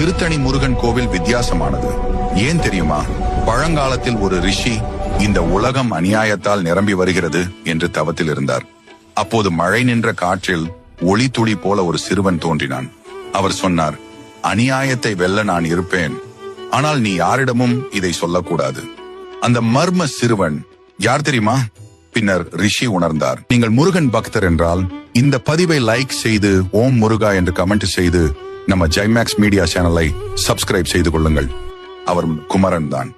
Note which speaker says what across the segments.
Speaker 1: திருத்தணி முருகன் கோவில் வித்தியாசமானது. ஏன் தெரியுமா? பழங்காலத்தில் ஒரு ரிஷி இந்த உலகம் அநியாயத்தால் நிரம்பி வருகிறது என்று தவத்தில் இருந்தார். அப்போது மழை நின்ற காற்றில் ஒளி துளி போல ஒரு சிறுவன் தோன்றினான். அவர் சொன்னார் அநியாயத்தை வெல்ல நான் இருப்பேன். ஆனால் நீ யாரிடமும் இதை சொல்லக்கூடாது. அந்த மர்ம சிறுவன் யார் தெரியுமா? பின்னர் ரிஷி உணர்ந்தார் நீங்கள் முருகன் பக்தர் என்றால் இந்த பதிவை லைக் செய்து ஓம் முருகா என்று கமெண்ட் செய்து நம்ம ஜைமேக்ஸ் மீடியா சேனலை சப்ஸ்கிரைப் செய்து கொள்ளுங்கள். அவர் குமரன் தான்.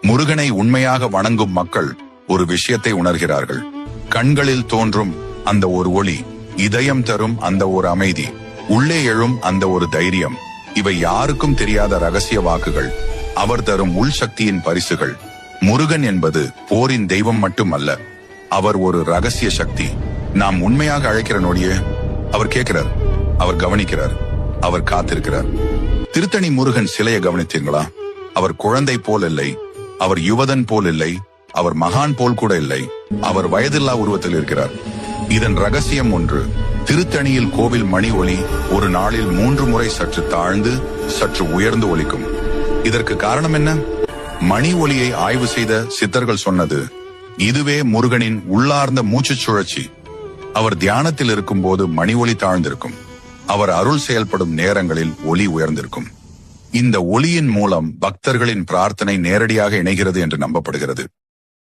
Speaker 1: முருகனை உண்மையாக வணங்கும் மக்கள் ஒரு விஷயத்தை உணர்கிறார்கள். கண்களில் தோன்றும் அந்த ஒரு ஒளி இதயம் தரும் அந்த ஒரு அமைதி உள்ளே எழும் அந்த ஒரு தைரியம் இவை யாருக்கும் தெரியாத ரகசிய வாக்குகள். அவர் தரும் உள் சக்தியின் பரிசுகள். முருகன் என்பது போரின் தெய்வம் மட்டுமல்ல அவர் ஒரு ரகசிய சக்தி. நாம் உண்மையாக அழைக்கிற நொடியே அவர் கேட்கிறார் அவர் கவனிக்கிறார். அவர் காத்திருக்கிறார். திருத்தணி முருகன் சிலையை கவனித்தீர்களா? அவர் குழந்தை போல் இல்லை. அவர் யுவதன் போல் இல்லை. அவர் மகான் போல் கூட இல்லை. அவர் வயதில்லா உருவத்தில் இருக்கிறார். இதன் ரகசியம் ஒன்று திருத்தணியில் கோவில் மணி ஒலி ஒரு நாளில் மூன்று முறை சற்று தாழ்ந்து சற்று உயர்ந்து ஒலிக்கும். இதற்கு காரணம் என்ன? மணி ஒலியை ஆய்வு செய்த சித்தர்கள் சொன்னது இதுவே முருகனின் உள்ளார்ந்த மூச்சு சுழற்சி. அவர் தியானத்தில் இருக்கும்போது மணி ஒலி தாழ்ந்திருக்கும். அவர் அருள் செயல்படும் நேரங்களில் ஒலி உயர்ந்திருக்கும். இந்த ஒளியின் மூலம் பக்தர்களின் பிரார்த்தனை நேரடியாக இணைகிறது என்று நம்பப்படுகிறது.